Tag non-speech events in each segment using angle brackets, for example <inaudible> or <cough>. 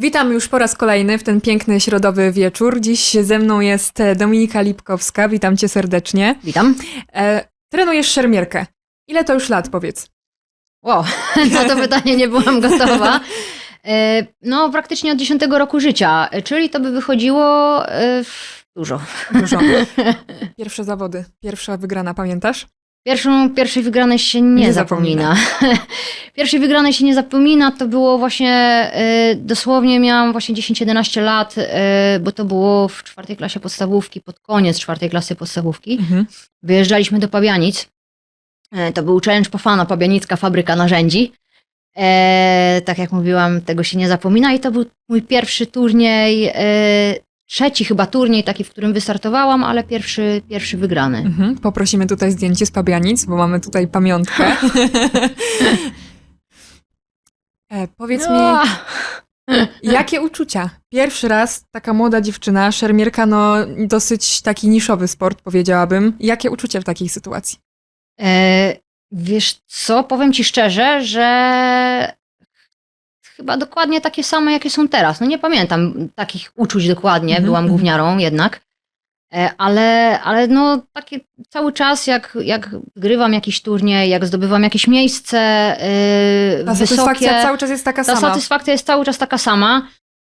Witam już po raz kolejny w ten piękny środowy wieczór. Dziś ze mną jest e, Dominika Lipkowska. Witam cię serdecznie. Witam. E, trenujesz szermierkę. Ile to już lat, powiedz? Wow, <laughs> na to pytanie nie byłam gotowa. <laughs> E, No, praktycznie od 10 roku życia, e, czyli to by wychodziło e, dużo. Dużo. <laughs> Pierwsze zawody, pierwsza wygrana, pamiętasz? Pierwszą, pierwszej wygranej się nie, Nie zapomina. <laughs> pierwszej wygranej się nie zapomina, to było właśnie, e, dosłownie miałam właśnie 10-11 lat, e, bo to było w czwartej klasie podstawówki, pod koniec czwartej klasy podstawówki. Mhm. Wyjeżdżaliśmy do Pabianic. E, To był challenge Pofano, Pabianicka Fabryka Narzędzi. E, tak jak mówiłam, tego się nie zapomina i to był mój pierwszy turniej, e, trzeci chyba turniej taki, w którym wystartowałam, ale pierwszy, pierwszy wygrany. Mhm. Poprosimy tutaj zdjęcie z Pabianic, bo mamy tutaj pamiątkę. <laughs> e, powiedz mi, jakie uczucia? Pierwszy raz taka młoda dziewczyna, szermierka, no dosyć taki niszowy sport, powiedziałabym. Jakie uczucia w takiej sytuacji? e, wiesz co, powiem ci szczerze, że chyba dokładnie takie same, jakie są teraz. No nie pamiętam takich uczuć dokładnie, Mhm, byłam mhm. gówniarą jednak. E, Ale, ale no cały czas, jak, jak grywam jakiś turniej, jak zdobywam jakieś miejsce yy, Ta wysokie, satysfakcja cały czas jest taka ta sama. satysfakcja jest cały czas taka sama.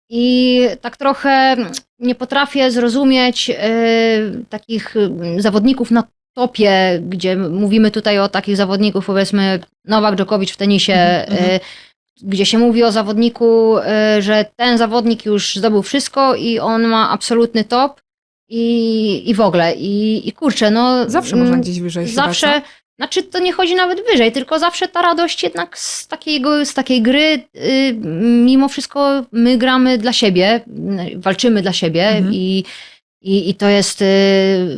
I tak trochę nie potrafię zrozumieć yy, takich zawodników na topie, gdzie mówimy tutaj o takich zawodników, powiedzmy Nowak Djokovic w tenisie, yy, gdzie się mówi o zawodniku, yy, że ten zawodnik już zdobył wszystko i on ma absolutny top i, i w ogóle. I, i kurczę, no... Zawsze mm, można gdzieś wyżej chyba, Zawsze, znaczy to nie chodzi nawet wyżej, tylko zawsze ta radość jednak z, takiego, z takiej gry, y, mimo wszystko my gramy dla siebie, y, walczymy dla siebie Mhm. i, i, i to jest, y,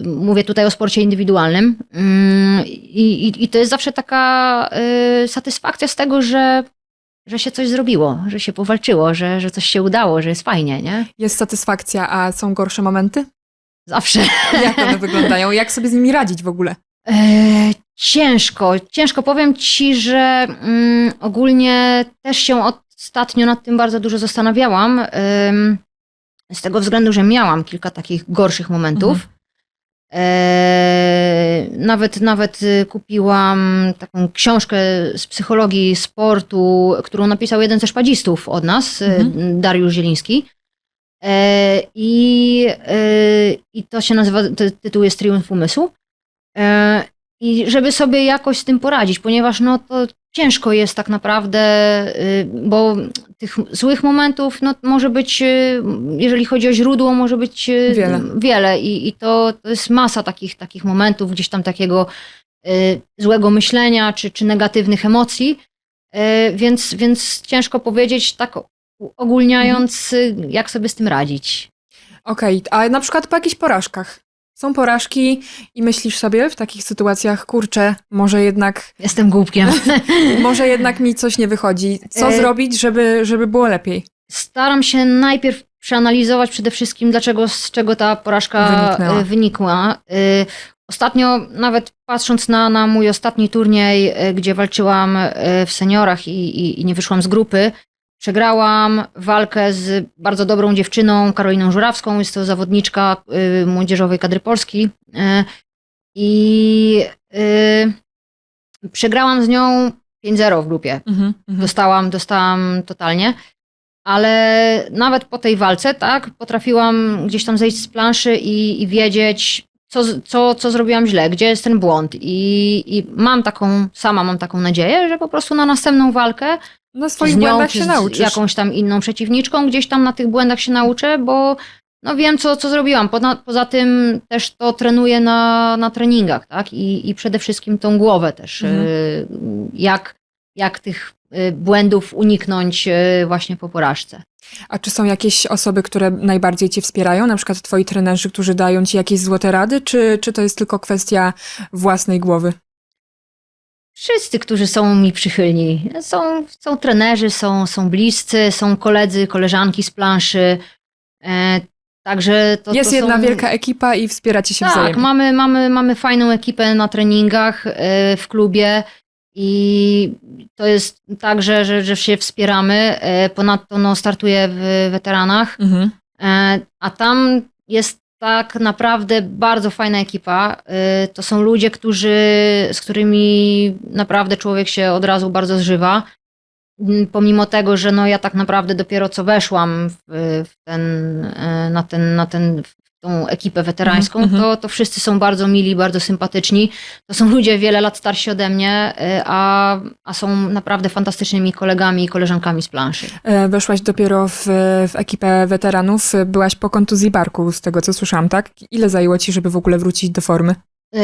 mówię tutaj o sporcie indywidualnym i, i, i to jest zawsze taka y, satysfakcja z tego, że, że się coś zrobiło, że się powalczyło, że, że coś się udało, że jest fajnie, nie? Jest satysfakcja, a są gorsze momenty? Zawsze. <laughs> Jak one wyglądają? Jak sobie z nimi radzić w ogóle? E, ciężko, ciężko. Powiem ci, że mm, ogólnie też się ostatnio nad tym bardzo dużo zastanawiałam. ym, z tego względu, że miałam kilka takich gorszych momentów. E, nawet, nawet y, kupiłam taką książkę z psychologii sportu, którą napisał jeden ze szpadzistów od nas, y, Mhm. Dariusz Zieliński. E, I, I to się nazywa, ty- tytuł jest Triumf Umysłu. E, I żeby sobie jakoś z tym poradzić, ponieważ no to ciężko jest tak naprawdę, y, bo tych złych momentów no, może być, y, jeżeli chodzi o źródło, może być y, Wiele. wiele i, i to, to jest masa takich, takich momentów, gdzieś tam takiego y, złego myślenia czy, czy negatywnych emocji, Y, więc, więc ciężko powiedzieć tak ogólniając, y, jak sobie z tym radzić. Okej, a na przykład po jakichś porażkach? Są porażki i myślisz sobie w takich sytuacjach, kurczę, może jednak, Jestem głupkiem. <laughs> może jednak mi coś nie wychodzi. Co E- zrobić, żeby, żeby było lepiej? Staram się najpierw przeanalizować przede wszystkim, dlaczego, z czego ta porażka Wyniknęła. wyniknęła. wynikła. Y, Ostatnio, nawet patrząc na, na mój ostatni turniej, y, gdzie walczyłam w seniorach i, i, i nie wyszłam z grupy, przegrałam walkę z bardzo dobrą dziewczyną, Karoliną Żurawską. Jest to zawodniczka y, młodzieżowej kadry Polski. Y, I y, przegrałam z nią 5-0 w grupie Mhm, mhm. dostałam, dostałam totalnie. Ale nawet po tej walce, tak, potrafiłam gdzieś tam zejść z planszy i, i wiedzieć, co, co, co zrobiłam źle, gdzie jest ten błąd. I, I mam taką, sama mam taką nadzieję, że po prostu na następną walkę Na z swoich nią, błędach czy się z nauczysz. jakąś tam inną przeciwniczką, gdzieś tam na tych błędach się nauczę, bo no wiem, co, co zrobiłam. Poza, poza tym też to trenuję na, na treningach, tak? I, I przede wszystkim tą głowę też. Mhm. y, Jak, jak tych y, błędów uniknąć y, właśnie po porażce. A czy są jakieś osoby, które najbardziej cię wspierają? Na przykład twoi trenerzy, którzy dają ci jakieś złote rady? Czy, czy to jest tylko kwestia własnej głowy? Wszyscy, którzy są mi przychylni. Są, są trenerzy, są, są bliscy, są koledzy, koleżanki z planszy. E, także to, jest to jedna są... wielka ekipa i wspieracie się Tak, wzajemnie. mamy, mamy, mamy fajną ekipę na treningach e, w klubie I to jest tak, że, że, że się wspieramy. E, Ponadto no, startuję w weteranach, Mhm. E, a tam jest tak naprawdę bardzo fajna ekipa. E, To są ludzie, którzy, z którymi naprawdę człowiek się od razu bardzo zżywa. Mm, Pomimo tego, że no ja tak naprawdę dopiero co weszłam w, w ten, e, na, ten, na ten, tą ekipę weterańską, Mhm, to, to wszyscy są bardzo mili, bardzo sympatyczni. To są ludzie wiele lat starsi ode mnie, e, a, a są naprawdę fantastycznymi kolegami i koleżankami z planszy. E, Weszłaś dopiero w, w ekipę weteranów. Byłaś po kontuzji barku, z tego co słyszałam, tak? Ile zajęło ci, żeby w ogóle wrócić do formy? Yy,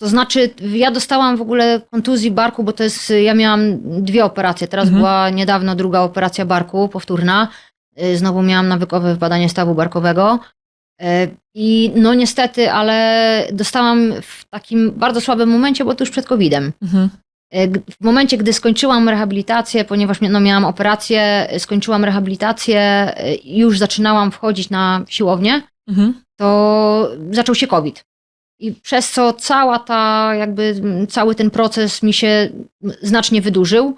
To znaczy, ja dostałam w ogóle kontuzji barku, bo to jest, ja miałam dwie operacje. Teraz Mhm. była niedawno druga operacja barku, powtórna. Yy, Znowu miałam nawykowe wpadanie stawu barkowego. Yy, I no niestety, ale dostałam w takim bardzo słabym momencie, bo tuż przed COVID-em. Mhm. G- W momencie, gdy skończyłam rehabilitację, ponieważ no, miałam operację, skończyłam rehabilitację, yy, już zaczynałam wchodzić na siłownię, Mhm. to zaczął się COVID. I przez co cała ta, jakby cały ten proces mi się znacznie wydłużył.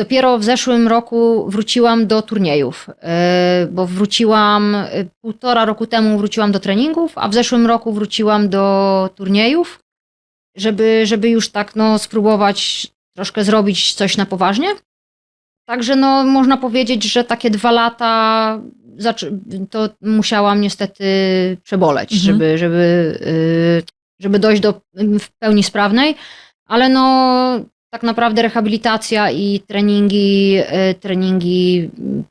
Dopiero w zeszłym roku wróciłam do turniejów, yy, bo wróciłam yy, półtora roku temu wróciłam do treningów, a w zeszłym roku wróciłam do turniejów, żeby, żeby już tak no, spróbować troszkę zrobić coś na poważnie. Także no, można powiedzieć, że takie dwa lata to musiałam niestety przeboleć, Mhm. żeby, żeby, yy, żeby dojść do w pełni sprawnej, ale no tak naprawdę rehabilitacja i treningi, yy, treningi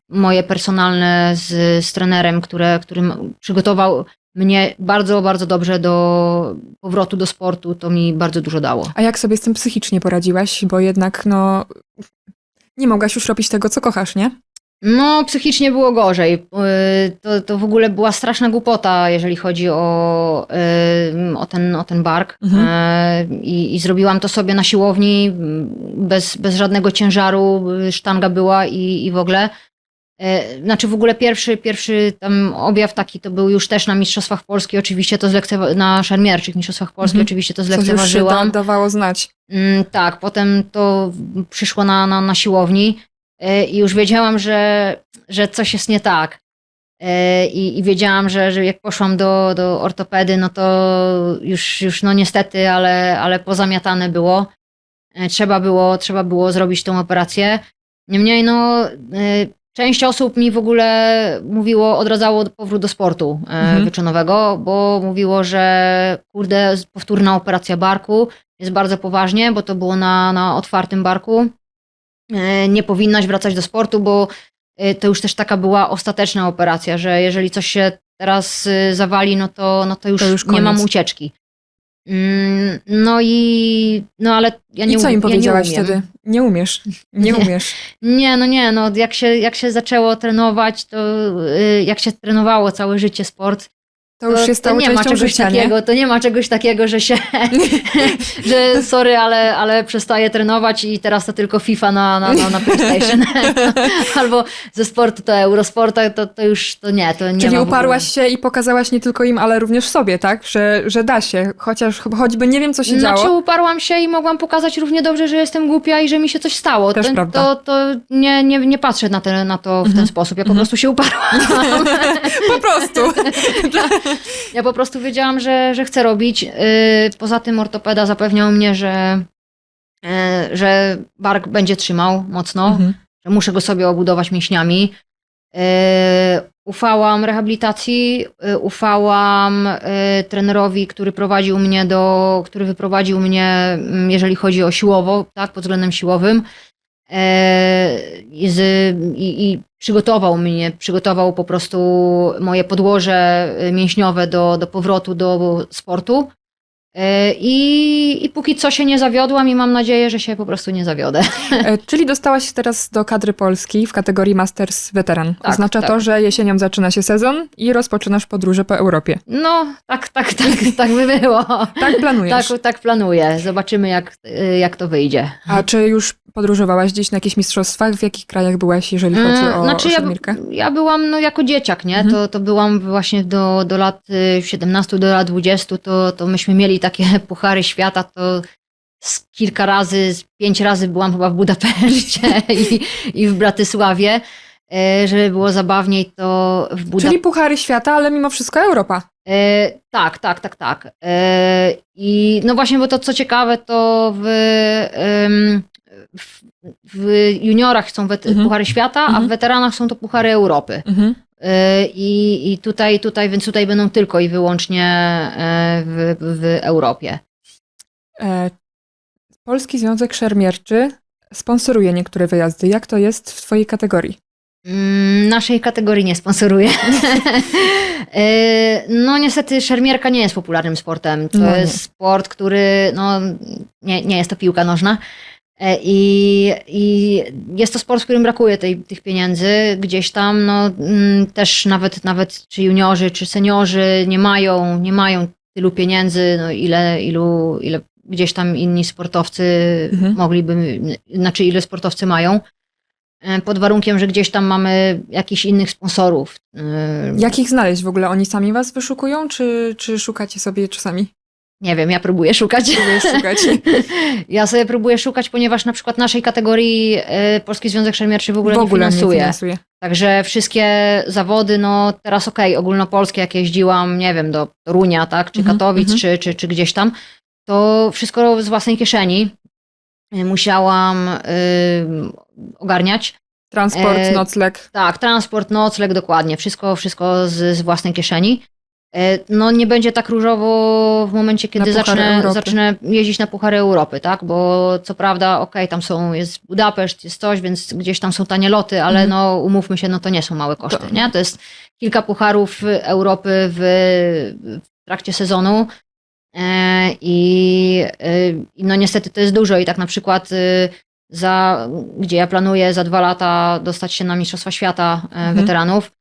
moje personalne z, z trenerem, które, który przygotował mnie bardzo, bardzo dobrze do powrotu do sportu, to mi bardzo dużo dało. A jak sobie z tym psychicznie poradziłaś? Bo jednak, no, nie mogłaś już robić tego, co kochasz, nie? No, psychicznie było gorzej. Yy, To, to w ogóle była straszna głupota, jeżeli chodzi o, o, ten, o ten bark. Mhm. Yy, I, I zrobiłam to sobie na siłowni, bez, bez żadnego ciężaru, yy, sztanga była i, i w ogóle. Yy, Znaczy w ogóle pierwszy, pierwszy tam objaw taki to był już też na Mistrzostwach Polski, oczywiście to zlekcewa- na szermierczych Mistrzostwach Polski, Mhm. oczywiście to Co już się da, zlekceważyłam. dawało znać. Mm, tak, potem to przyszło na, na, na siłowni y, i już wiedziałam, że, że coś jest nie tak. Y, I, I wiedziałam, że, że jak poszłam do, do ortopedy, no to już, już no niestety, ale, ale pozamiatane było. Y, Trzeba było, trzeba było zrobić tą operację. Niemniej, no, część osób mi w ogóle mówiło, odradzało powrót do sportu Mhm. wyczynowego, bo mówiło, że kurde, powtórna operacja barku, jest bardzo poważnie, bo to było na, na otwartym barku. E, Nie powinnaś wracać do sportu, bo e, to już też taka była ostateczna operacja, że jeżeli coś się teraz e, zawali, no to, no to, już, To już nie mam ucieczki. Mm, No i no ale ja nie I co im ja powiedziałaś nie umiem. wtedy? Nie umiesz. <laughs> Nie Nie. umiesz. Nie, no nie, no jak się, jak się zaczęło trenować, to jak się trenowało całe życie sport, To już się stało to nie ma czegoś życia, takiego, nie? to nie ma czegoś takiego, że się, <laughs> że sorry, ale, ale przestaję trenować i teraz to tylko FIFA na, na, na, na PlayStation. <laughs> Albo ze sportu to Eurosporta, to, to już to nie, to nie Czyli ma uparłaś się i pokazałaś nie tylko im, ale również sobie, tak? Że, że da się, chociaż choćby nie wiem, co się Znaczy działo. uparłam się i mogłam pokazać równie dobrze, że jestem głupia i że mi się coś stało. Też to, prawda. to, to nie, nie, nie patrzę na, te, na to w ten Mhm. sposób. Ja po Mhm. prostu się uparłam. <laughs> Po prostu. <laughs> Ja po prostu wiedziałam, że, że chcę robić. Yy, Poza tym ortopeda zapewniał mnie, że, yy, że bark będzie trzymał mocno, Mhm. że muszę go sobie obudować mięśniami. Yy, Ufałam rehabilitacji, ufałam trenerowi, który prowadził mnie do, który wyprowadził mnie, mm, jeżeli chodzi o siłowo, tak, pod względem siłowym. I, I przygotował mnie, przygotował po prostu moje podłoże mięśniowe do, do powrotu do sportu. Y, I, I póki co się nie zawiodłam i mam nadzieję, że się po prostu nie zawiodę. <laughs> E, Czyli dostałaś się teraz do kadry Polski w kategorii Masters Veteran. Tak, Oznacza tak. to, że jesienią zaczyna się sezon i rozpoczynasz podróże po Europie. No, tak, tak, tak, tak by było. Tak planujesz. Tak, tak planuję. Zobaczymy, jak, y, jak to wyjdzie. A czy już podróżowałaś gdzieś na jakichś mistrzostwach? W jakich krajach byłaś, jeżeli chodzi Mm, o, znaczy o ja, ja byłam no, jako dzieciak, nie? Mhm. To, to byłam właśnie do, do lat y, 17, do lat 20, to, to myśmy mieli takie <laughs> puchary świata, to z kilka razy, z pięć razy byłam chyba w Budapeszcie <laughs> i, i w Bratysławie. E, Żeby było zabawniej, to w Budapeszcie. Czyli puchary świata, ale mimo wszystko Europa. E, tak, tak, tak, tak. E, I no właśnie, bo to co ciekawe, to w, w, w juniorach są wet- Mhm. puchary świata, a Mhm. w weteranach są to puchary Europy. Mhm. E, I, I tutaj, tutaj, więc tutaj będą tylko i wyłącznie e, w, w Europie. E, Polski Związek Szermierczy sponsoruje niektóre wyjazdy. Jak to jest w twojej kategorii? Mm, Naszej kategorii nie sponsoruje. <laughs> E, no niestety szermierka nie jest popularnym sportem. To No jest sport, który no, nie, nie jest to piłka nożna. E, I, I jest to sport, w którym brakuje tej, tych pieniędzy. Gdzieś tam no, mm, też nawet, nawet czy juniorzy, czy seniorzy nie mają, nie mają tylu pieniędzy, no, ile, ilu, ile gdzieś tam inni sportowcy Mhm. mogliby, znaczy ile sportowcy mają. E, Pod warunkiem, że gdzieś tam mamy jakichś innych sponsorów. E, Jak ich znaleźć w ogóle? Oni sami was wyszukują, czy, czy szukacie sobie czasami? Nie wiem, ja próbuję szukać. Próbujesz szukać. <laughs> Ja sobie próbuję szukać, ponieważ na przykład naszej kategorii e, Polski Związek Szermierczy w ogóle, w ogóle nie finansuje. nie finansuje. Także wszystkie zawody, no teraz okej, ogólnopolskie, jak jeździłam, nie wiem, do Torunia, tak, czy Mhm, Katowic, mhm. czy, czy, czy gdzieś tam, to wszystko z własnej kieszeni e, musiałam y, ogarniać. Transport, E, nocleg. Tak, transport, nocleg, dokładnie. Wszystko, wszystko z, z własnej kieszeni. E, No nie będzie tak różowo w momencie, kiedy zacznę, Europy. zacznę jeździć na Puchary Europy, tak? Bo co prawda, okej, tam są, jest Budapeszt, jest coś, więc gdzieś tam są tanie loty, ale Mhm. no umówmy się, no to nie są małe koszty, To- nie? To jest kilka pucharów Europy w, w trakcie sezonu. E, I, e, I no niestety to jest dużo i tak na przykład e, za, gdzie ja planuję za dwa lata dostać się na Mistrzostwa Świata Mhm. weteranów,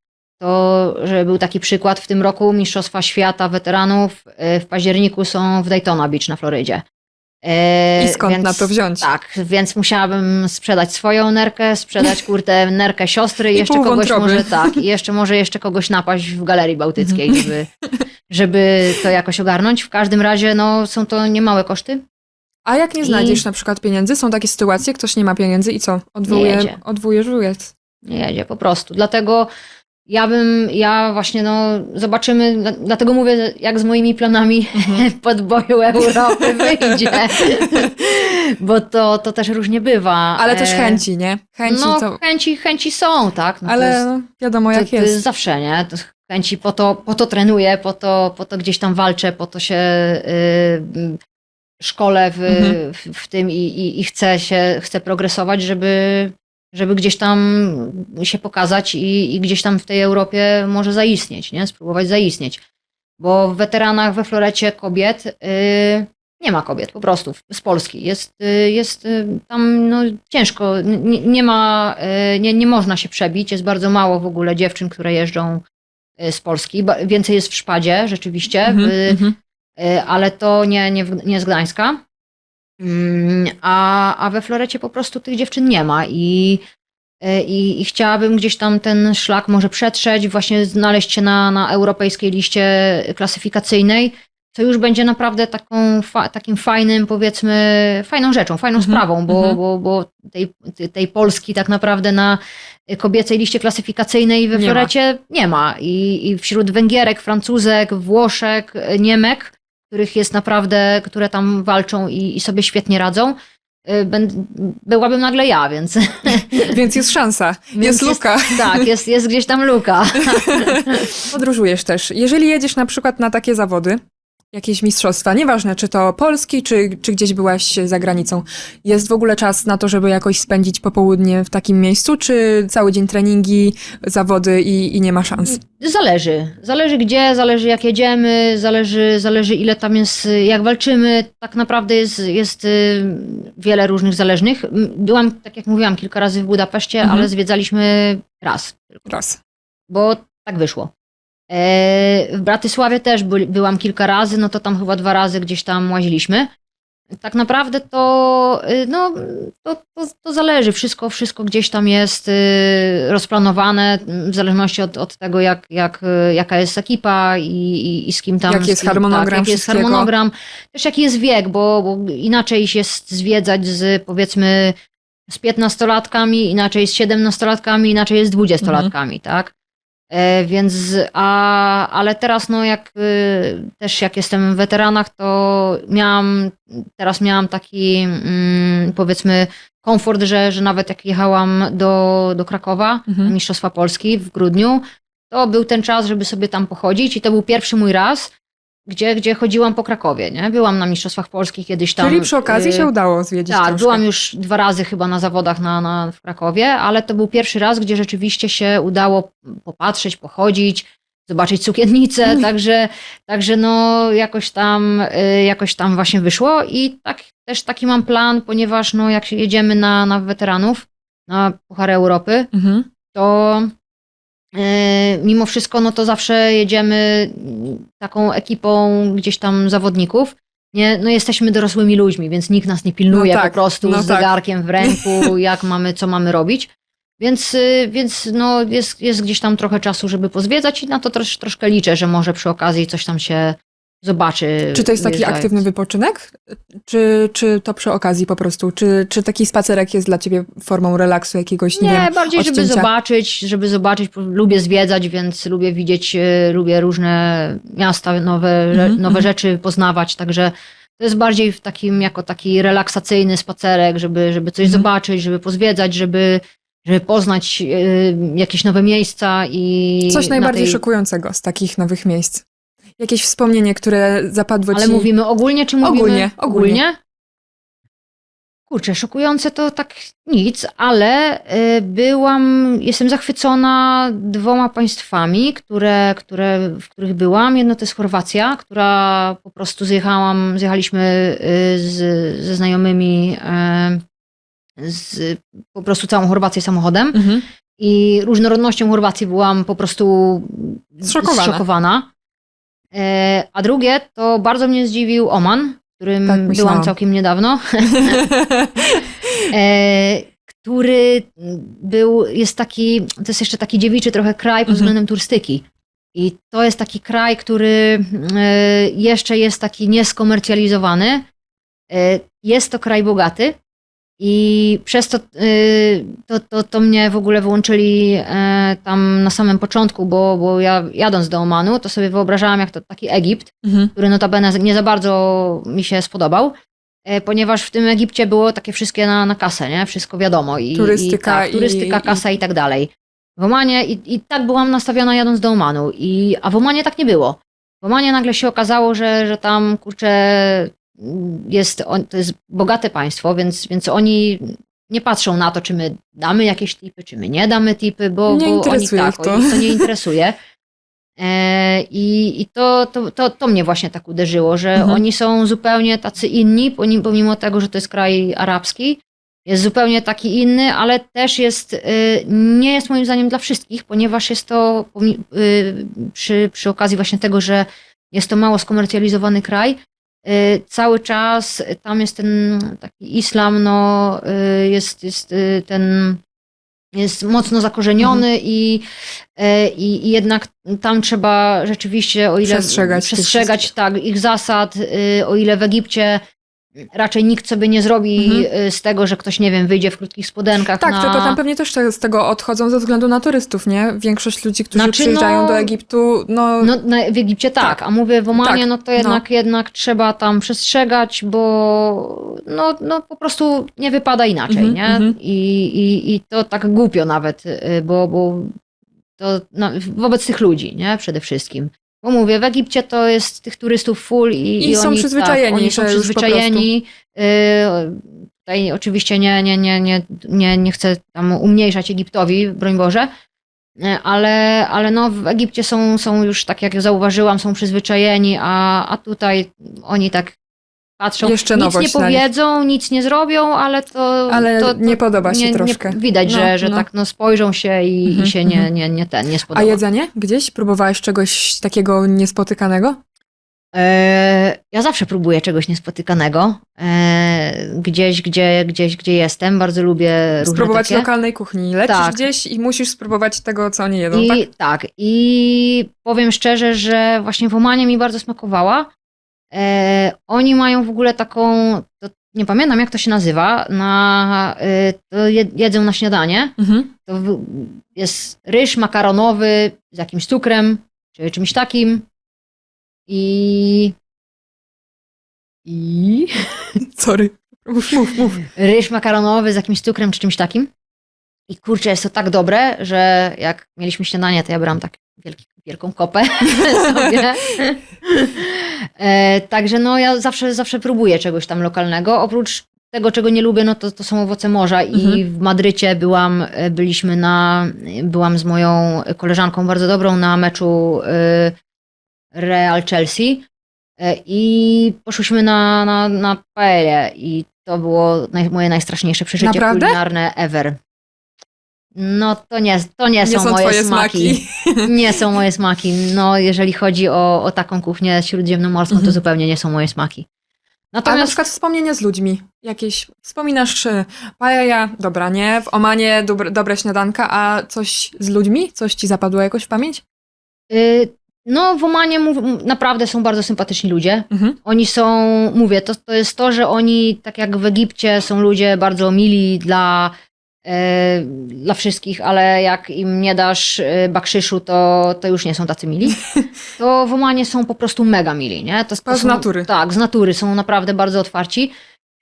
to że był taki przykład w tym roku Mistrzostwa Świata weteranów e, w październiku są w Daytona Beach na Florydzie. E, I skąd na to wziąć? Tak, więc musiałabym sprzedać swoją nerkę, sprzedać kurtę nerkę siostry i I jeszcze kogoś wątroby. może tak, i jeszcze może jeszcze kogoś napaść w Galerii Bałtyckiej, Mhm. żeby, żeby to jakoś ogarnąć. W każdym razie no, są to niemałe koszty. A jak nie I- znajdziesz na przykład pieniędzy, są takie sytuacje, ktoś nie ma pieniędzy i co? Odwołuje, jedzie. odwołujesz wyjazd. Nie jedzie po prostu. Dlatego ja bym, ja właśnie no, zobaczymy, dla- dlatego mówię, jak z moimi planami Mhm. <laughs> podboju Europy <laughs> wyjdzie. <laughs> Bo to, to też różnie bywa. Ale też E, chęci, nie? Chęci no, to... chęci, chęci są, tak. No, to Ale jest- no, wiadomo to, jak to jest. zawsze, nie? To chęci po to, po to trenuję, po to, po to gdzieś tam walczę, po to się y, szkole w, Mhm. w, w tym i, i, i chcę się, chcę progresować, żeby, żeby gdzieś tam się pokazać i, i gdzieś tam w tej Europie może zaistnieć, nie? Spróbować zaistnieć. Bo w weteranach we florecie kobiet y, nie ma kobiet, po prostu, z Polski. Jest, y, jest y, tam no, ciężko, nie, nie ma, y, nie, nie można się przebić, jest bardzo mało w ogóle dziewczyn, które jeżdżą z Polski. Więcej jest w Szpadzie rzeczywiście, w, mhm. y, ale to nie, nie, nie z Gdańska. Mm, A, a we Florecie po prostu tych dziewczyn nie ma i, y, i, i chciałabym gdzieś tam ten szlak może przetrzeć, właśnie znaleźć się na, na europejskiej liście klasyfikacyjnej, co już będzie naprawdę taką, fa, takim fajnym, powiedzmy, fajną rzeczą, fajną Mhm, sprawą, bo, mhm. bo, bo tej, tej Polski tak naprawdę na kobiecej liście klasyfikacyjnej we Nie ma. Florecie nie ma. I, I wśród Węgierek, Francuzek, Włoszek, Niemek, których jest naprawdę, które tam walczą i, i sobie świetnie radzą, y, będ- byłabym nagle ja, więc <laughs> Więc jest szansa, Więc jest jest- luka. tak, jest, jest gdzieś tam luka. <laughs> <laughs> Podróżujesz też. Jeżeli jedziesz na przykład na takie zawody, jakieś mistrzostwa, nieważne czy to Polski, czy, czy gdzieś byłaś za granicą, jest w ogóle czas na to, żeby jakoś spędzić popołudnie w takim miejscu, czy cały dzień treningi, zawody i, i nie ma szans? Zależy. Zależy gdzie, zależy jak jedziemy, zależy, zależy ile tam jest, jak walczymy. Tak naprawdę jest, jest y, wiele różnych zależnych. Byłam, tak jak mówiłam, kilka razy w Budapeszcie, Mhm. ale zwiedzaliśmy raz. Raz. bo tak wyszło. E, W Bratysławie też by, byłam kilka razy, no to tam chyba dwa razy gdzieś tam łaziliśmy. Tak naprawdę to, y, no, to, to, to zależy. Wszystko, wszystko gdzieś tam jest y, rozplanowane w zależności od, od tego, jak, jak, y, jaka jest ekipa i, i, i z kim tam. Jaki jest kim, harmonogram Tak, jaki jest harmonogram. Też jaki jest wiek, bo, bo inaczej jest zwiedzać z powiedzmy z 15-latkami, inaczej z 17-latkami, inaczej z 20-latkami, tak? E, więc, a, ale teraz, no, jak y, też jak jestem w weteranach, to miałam, teraz miałam taki, mm, powiedzmy, komfort, że, że nawet jak jechałam do, do Krakowa, Mhm. Mistrzostwa Polski w grudniu, to był ten czas, żeby sobie tam pochodzić i to był pierwszy mój raz, gdzie, gdzie chodziłam po Krakowie, nie? Byłam na Mistrzostwach Polskich kiedyś tam. Czyli przy okazji y, się udało zwiedzić tak, troszkę. byłam już dwa razy chyba na zawodach na, na, w Krakowie, ale to był pierwszy raz, gdzie rzeczywiście się udało popatrzeć, pochodzić, zobaczyć sukiennicę, Mm. także, także no jakoś tam, y, jakoś tam właśnie wyszło i tak, też taki mam plan, ponieważ no jak się jedziemy na, na weteranów, na Puchar Europy, Mhm. to mimo wszystko, no to zawsze jedziemy taką ekipą gdzieś tam zawodników. Nie, no jesteśmy dorosłymi ludźmi, więc nikt nas nie pilnuje No tak, po prostu no z tak. zegarkiem w ręku, <laughs> jak mamy, co mamy robić. Więc, y, więc no jest, jest gdzieś tam trochę czasu, żeby pozwiedzać i na to trosz, troszkę liczę, że może przy okazji coś tam się zobaczy. Czy to jest taki aktywny wypoczynek? Czy, czy to przy okazji po prostu? Czy, czy taki spacerek jest dla ciebie formą relaksu jakiegoś, nie, Nie, wiem, bardziej, żeby odcięcia? zobaczyć, żeby zobaczyć, lubię zwiedzać, więc lubię widzieć, e, lubię różne miasta, nowe, że- Mhm, nowe mhm. rzeczy poznawać, także to jest bardziej w takim, jako taki relaksacyjny spacerek, żeby, żeby coś Mhm. zobaczyć, żeby pozwiedzać, żeby, żeby poznać e, jakieś nowe miejsca i Coś na najbardziej tej... szokującego z takich nowych miejsc? Jakieś wspomnienie, które zapadło Ale ci... mówimy ogólnie, czy mówimy... Ogólnie, ogólnie. Kurczę, szokujące to tak nic, ale y, byłam, jestem zachwycona dwoma państwami, które, które, w których byłam. Jedno to jest Chorwacja, która po prostu zjechałam, zjechaliśmy y, z, ze znajomymi y, z, po prostu całą Chorwację samochodem Mhm. i różnorodnością Chorwacji byłam po prostu Zszokowana. zszokowana. E, A drugie to bardzo mnie zdziwił Oman, którym Tak, byłam całkiem niedawno, <laughs> e, który był, jest taki, to jest jeszcze taki dziewiczy trochę kraj pod Mhm. względem turystyki. I to jest taki kraj, który e, jeszcze jest taki nieskomercjalizowany. Jest to kraj bogaty, i przez to, y, to, to, to mnie w ogóle wyłączyli e, tam na samym początku, bo, bo ja jadąc do Omanu, to sobie wyobrażałam, jak to taki Egipt, Mhm. który notabene nie za bardzo mi się spodobał, e, ponieważ w tym Egipcie było takie wszystkie na, na kasę, nie? Wszystko wiadomo. I, Turystyka i, tak, turystyka, i- kasa i tak dalej. W Omanie i, i tak byłam nastawiona jadąc do Omanu, i, a w Omanie tak nie było. W Omanie nagle się okazało, że, że tam, kurczę, jest, on- to jest bogate państwo, więc, więc oni nie patrzą na to, czy my damy jakieś tipy, czy my nie damy tipy, bo, Nie bo oni tak, to. oni to nie interesuje. <laughs> E, I, i to, to, to, to mnie właśnie tak uderzyło, że Mhm. oni są zupełnie tacy inni, pomimo- tego, że to jest kraj arabski. Jest zupełnie taki inny, ale też jest, y, nie jest moim zdaniem dla wszystkich, ponieważ jest to y, przy, przy okazji właśnie tego, że jest to mało skomercjalizowany kraj, cały czas tam jest ten taki islam, no, y, jest, jest y, ten, jest mocno zakorzeniony Mhm. i, y, i, i jednak tam trzeba rzeczywiście, o ile Przestrzegać przestrzegać tak, ich zasad, y, o ile w Egipcie raczej nikt sobie nie zrobi Mhm. y, z tego, że ktoś, nie wiem, wyjdzie w krótkich spodenkach Tak, na... tylko tam pewnie też te- z tego odchodzą ze względu na turystów, nie? Większość ludzi, którzy Znaczy, przyjeżdżają no- do Egiptu, no, No, na, w Egipcie tak, Tak. a mówię w Omanie, Tak, no to jednak, jednak trzeba tam przestrzegać, bo no, no po prostu nie wypada inaczej, Mhm, nie? mhm. I, i, I to tak głupio nawet, y, bo, bo to no, wobec tych ludzi, nie? Przede wszystkim. Bo mówię, w Egipcie to jest tych turystów full i, I są oni, przyzwyczajeni, tak, oni są przyzwyczajeni. Y, Tutaj oczywiście nie, nie, nie, nie, nie, nie chcę tam umniejszać Egiptowi, broń Boże, E, ale, ale no w Egipcie są, są już, tak jak zauważyłam, są przyzwyczajeni, a, a tutaj oni tak patrzą, Jeszcze nic nie nich. powiedzą, nic nie zrobią, ale to... Ale to, to nie podoba się nie, troszkę. Nie, widać, No, że, że no. tak no, spojrzą się i, Mhm, i się nie, mhm. nie, nie ten, nie A spodoba. jedzenie? Gdzieś? Próbowałeś czegoś takiego niespotykanego? E, ja zawsze próbuję czegoś niespotykanego. E, gdzieś, gdzie, gdzieś, gdzie jestem. Bardzo lubię różne Spróbować takie. lokalnej kuchni. Lecisz Tak. gdzieś i musisz spróbować tego, co oni jedzą, I tak? tak? I powiem szczerze, że właśnie w Omanie mi bardzo smakowała. E, oni mają w ogóle taką, to nie pamiętam jak to się nazywa, na, e, to je- jedzą na śniadanie. Mhm. To w- jest ryż makaronowy z jakimś cukrem, czy czymś takim. I. I. <laughs> Sorry. Mów, mów, mów. ryż makaronowy z jakimś cukrem czy czymś takim. I kurczę, jest to tak dobre, że jak mieliśmy śniadanie, to ja brałam tak wielki, wielką kopę <laughs> sobie. E, także no ja zawsze, zawsze próbuję czegoś tam lokalnego. Oprócz tego, czego nie lubię, no to, to są owoce morza i Mhm. w Madrycie byłam, e, byliśmy na, byłam z moją koleżanką bardzo dobrą na meczu e, Real Chelsea i poszłyśmy na, na, na paellę i to było naj, moje najstraszniejsze przeżycie Naprawdę? kulinarne ever. No to nie, to nie, Nie są, są moje smaki. smaki. <laughs> Nie są moje smaki. No jeżeli chodzi o, o taką kuchnię śródziemnomorską, Mhm. to zupełnie nie są moje smaki. A na Natomiast przykład wspomnienia z ludźmi. Jakieś, wspominasz paella, dobra, nie? W Omanie dobre, dobre śniadanka, a coś z ludźmi? Coś ci zapadło jakoś w pamięć? y, no w Omanie naprawdę są bardzo sympatyczni ludzie. Mhm. Oni są, mówię, to, to jest to, że oni, tak jak w Egipcie, są ludzie bardzo mili dla, dla wszystkich, ale jak im nie dasz e, bakrzyszu, to, to już nie są tacy mili. <laughs> To w Omanie są po prostu mega mili, nie? To, To z są, natury. Tak, z natury, są naprawdę bardzo otwarci.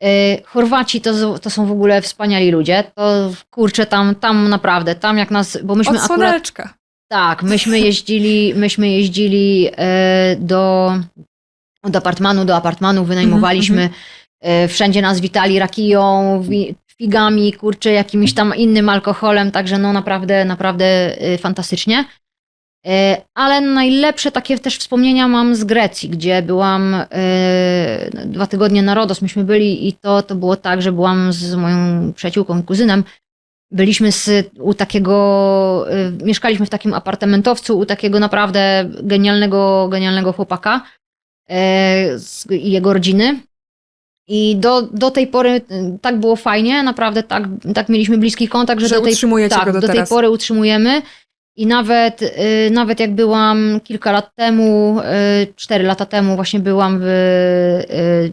E, Chorwaci to, to są w ogóle wspaniali ludzie. To kurczę, tam, tam naprawdę, tam jak nas, bo myśmy Od akurat słoneczka. tak, myśmy jeździli, <laughs> myśmy jeździli e, do, od apartmanu do apartmanu, wynajmowaliśmy. Mhm, E, wszędzie nas witali rakiją, figami, kurczę, jakimś tam innym alkoholem, także no naprawdę, naprawdę e, fantastycznie. E, Ale najlepsze takie też wspomnienia mam z Grecji, gdzie byłam e, dwa tygodnie na Rodos, myśmy byli i to, to było tak, że byłam z moją przyjaciółką i kuzynem. Byliśmy z, u takiego, y, mieszkaliśmy w takim apartamentowcu u takiego naprawdę genialnego, genialnego chłopaka i jego rodziny. I do, do tej pory y, tak było fajnie, naprawdę tak, tak mieliśmy bliski kontakt, że, Że do tej tak, do, do tej pory utrzymujemy. I nawet, y, nawet jak byłam kilka lat temu, y, cztery lata temu, właśnie byłam w, y,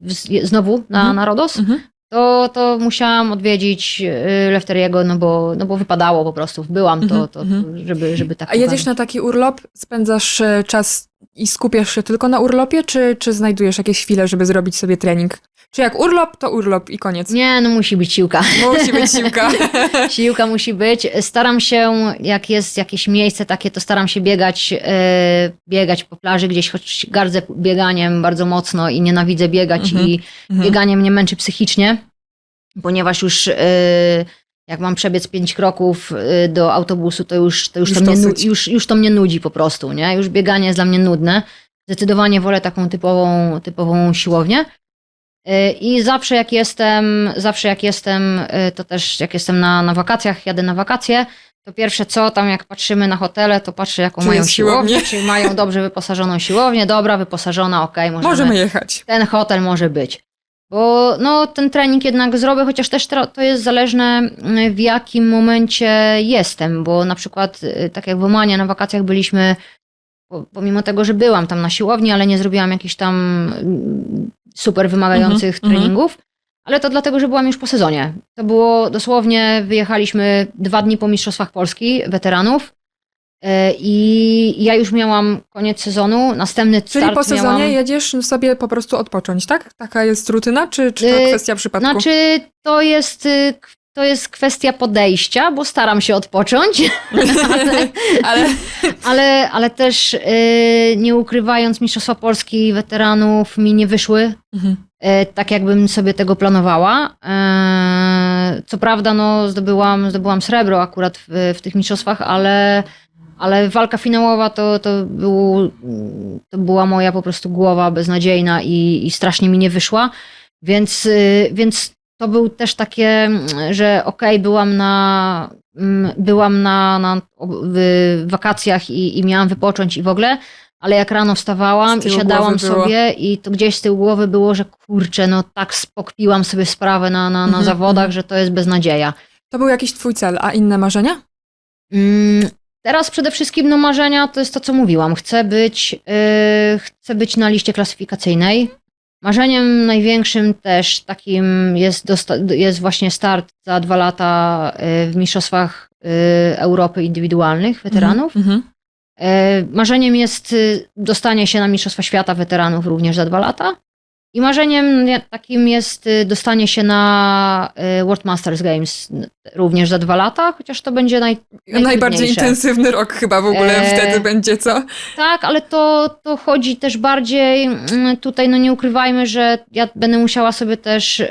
w, znowu na, Mhm. na Rodos, Mhm. to, to musiałam odwiedzić y, Lefteriego, no bo, no bo wypadało po prostu. Byłam to, Mhm, to, mhm. żeby, żeby tak A jedziesz na taki urlop, spędzasz e, czas i skupiasz się tylko na urlopie, czy, czy znajdujesz jakieś chwile, żeby zrobić sobie trening? Czy jak urlop, to urlop i koniec? Nie, no musi być siłka. Musi być siłka. <laughs> Siłka musi być. Staram się, jak jest jakieś miejsce takie, to staram się biegać, e, biegać po plaży gdzieś, choć gardzę bieganiem bardzo mocno i nienawidzę biegać Mhm, i Mhm. bieganie mnie męczy psychicznie, ponieważ już e, jak mam przebiec pięć kroków e, do autobusu, to już to, już Już to, mnie, dosyć. już, już to mnie nudzi po prostu, nie? Już bieganie jest dla mnie nudne. Zdecydowanie wolę taką typową, typową siłownię. E, I zawsze jak jestem, zawsze jak jestem, e, to też jak jestem na, na wakacjach, jadę na wakacje, to pierwsze co, tam jak patrzymy na hotele, to patrzę jaką Czy mają siłownię, siłownia? czy mają dobrze wyposażoną siłownię, dobra, wyposażona, okej, <laughs> możemy, Możemy jechać. ten hotel może być. Bo no, ten trening jednak zrobię, chociaż też to jest zależne mm, w jakim momencie jestem, bo na przykład y, tak jak w Omanie na wakacjach byliśmy, po- pomimo tego, że byłam tam na siłowni, ale nie zrobiłam jakichś tam mm, super wymagających Mhm, mhm. treningów, ale to dlatego, że byłam już po sezonie. To było dosłownie, wyjechaliśmy dwa dni po Mistrzostwach Polski weteranów i ja już miałam koniec sezonu, następny Czyli start po sezonie miałam... jedziesz sobie po prostu odpocząć, tak? Taka jest rutyna, czy, czy to Y, kwestia przypadku? Znaczy, to jest, y, to jest kwestia podejścia, bo staram się odpocząć, <laughs> ale, Ale <laughs> ale, ale też y, nie ukrywając, Mistrzostwa Polski weteranów mi nie wyszły Mhm. y, tak, jakbym sobie tego planowała. E, Co prawda, no, zdobyłam, zdobyłam srebro akurat w, w tych mistrzostwach, ale, ale walka finałowa to, to, był, to była moja po prostu głowa beznadziejna i, i strasznie mi nie wyszła. Więc, y, więc to był też takie, że okej, byłam na, mm, byłam na, na wakacjach i, i miałam wypocząć i w ogóle, ale jak rano wstawałam i siadałam sobie i to gdzieś z tyłu głowy było, że kurczę, no tak spokpiłam sobie sprawę na, na, na Mhm, zawodach, mhm. że to jest beznadzieja. To był jakiś twój cel, a inne marzenia? Mm, Teraz przede wszystkim no, marzenia to jest to, co mówiłam. Chcę być, yy, chcę być na liście klasyfikacyjnej. Marzeniem największym też takim jest, jest właśnie start za dwa lata yy, w Mistrzostwach yy, Europy Indywidualnych Weteranów. Mhm. Yy, Marzeniem jest dostanie się na Mistrzostwa Świata Weteranów również za dwa lata. I marzeniem nie- takim jest y, dostanie się na y, World Masters Games również za dwa lata, chociaż to będzie naj, Najbardziej intensywny rok chyba w ogóle E, wtedy będzie, co? Tak, ale to, to chodzi też bardziej, mm, tutaj no nie ukrywajmy, że ja będę musiała sobie też yy,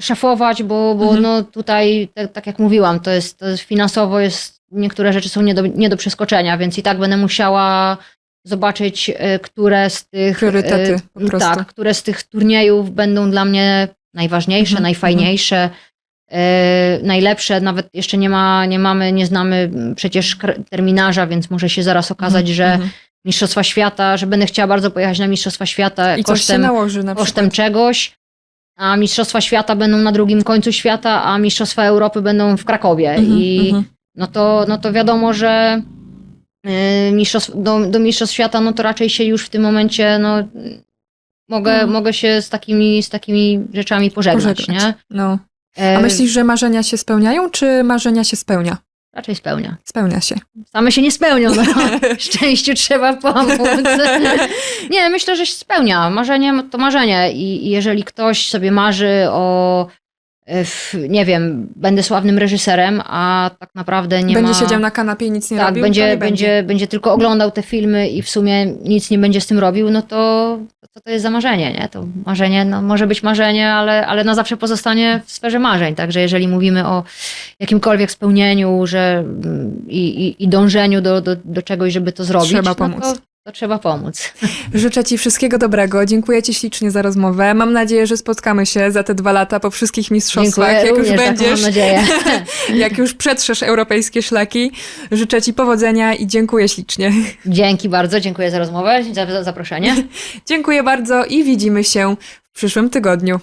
szafować, bo, bo Mhm. no tutaj, tak, tak jak mówiłam, to jest, to jest finansowo jest, niektóre rzeczy są nie do, nie do przeskoczenia, więc i tak będę musiała zobaczyć, yy, które z tych Priorytety prostu. tak, które z tych turniejów będą dla mnie najważniejsze, Mhm, najfajniejsze. yy, najlepsze, nawet jeszcze nie ma, nie mamy, nie znamy mm, przecież terminarza, więc może się zaraz okazać, że Mhm. Mistrzostwa Świata, że będę chciała bardzo pojechać na Mistrzostwa Świata I kosztem, nałoży na kosztem czegoś, a Mistrzostwa Świata będą na drugim końcu świata, a Mistrzostwa Europy będą w Krakowie. Mhm, I mhm. no, to, no to wiadomo, że mistrzostw, do, do Mistrzostw Świata, no to raczej się już w tym momencie, no mogę, Mhm. mogę się z takimi, z takimi rzeczami pożegnać, Pożegnać. nie? No. E, A myślisz, że marzenia się spełniają, czy marzenia się spełnia? Raczej spełnia. Spełnia się. Same się nie spełnią, no. <laughs> szczęściu trzeba pomóc. nie, myślę, że się spełnia. Marzenie to marzenie i jeżeli ktoś sobie marzy o, w, nie wiem, będę sławnym reżyserem, a tak naprawdę nie będzie ma... siedział na kanapie i nic nie tak, robił? to będzie, nie będzie, będzie tylko oglądał te filmy i w sumie nic nie będzie z tym robił, no to co to jest za marzenie, nie? To marzenie, no może być marzenie, ale, ale na zawsze pozostanie w sferze marzeń. Także jeżeli mówimy o jakimkolwiek spełnieniu że, mm, i, i, i dążeniu do, do, do czegoś, żeby to zrobić, Trzeba no pomóc. to, to trzeba pomóc. <laughs> Życzę Ci wszystkiego dobrego. Dziękuję Ci ślicznie za rozmowę. Mam nadzieję, że spotkamy się za te dwa lata po wszystkich mistrzostwach. Dziękuję, jak już również taką będziesz, mam nadzieję. <laughs> jak już przetrzesz europejskie szlaki. Życzę Ci powodzenia i dziękuję ślicznie. Dzięki bardzo, dziękuję za rozmowę, za zaproszenie. <laughs> Dziękuję bardzo i widzimy się w przyszłym tygodniu.